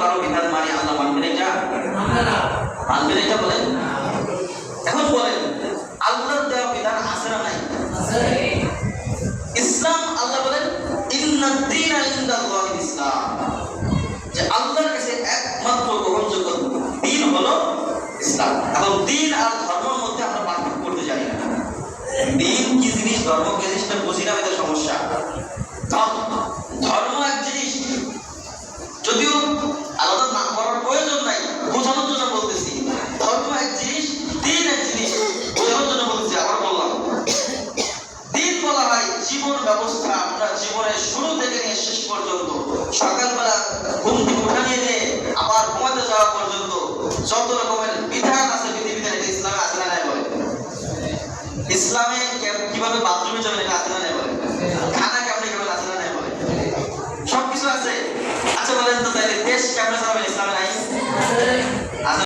কারও বিধান মানি আল্লাহ মানবেন এটা মানবেন এটা বলেন। এখন বলেন আল্লাহর দেওয়া বিধান আছে না নাই? ইসলাম আল্লাহ বলেন ইন্নাদ্দিন ইনদাল্লাহ ইসলাম। যে আল্লাহর কাছে একমাত্র গ্রহণযোগ্য দিন হলো ইসলাম। এবং দিন আর ধর্মের মধ্যে আমরা পার্থক্য করতে জানি না। দিন কি জিনিস ধর্ম কি জিনিসটা বুঝি না এটা সমস্যা। ধর্ম জীবন ব্যবস্থা আমরা জীবনের শুরু থেকে নিয়ে শেষ পর্যন্ত, সকালবেলা ঘুম থেকে উঠা নিয়ে আবার ঘুমাতে যাওয়া পর্যন্ত যত রকমের বিধান আছে পৃথিবীতে ইসলামে আছে না নাই বলে? ইসলামে কীভাবে বাথরুমে যাবেন এটা আছে না নাই বলে? খানা কেমনে কেমন আছে না নাই বলে? সবকিছু আছে। আচ্ছা বলেন তো তাইলে, দেশ কেমনে চালাবেন ইসলামের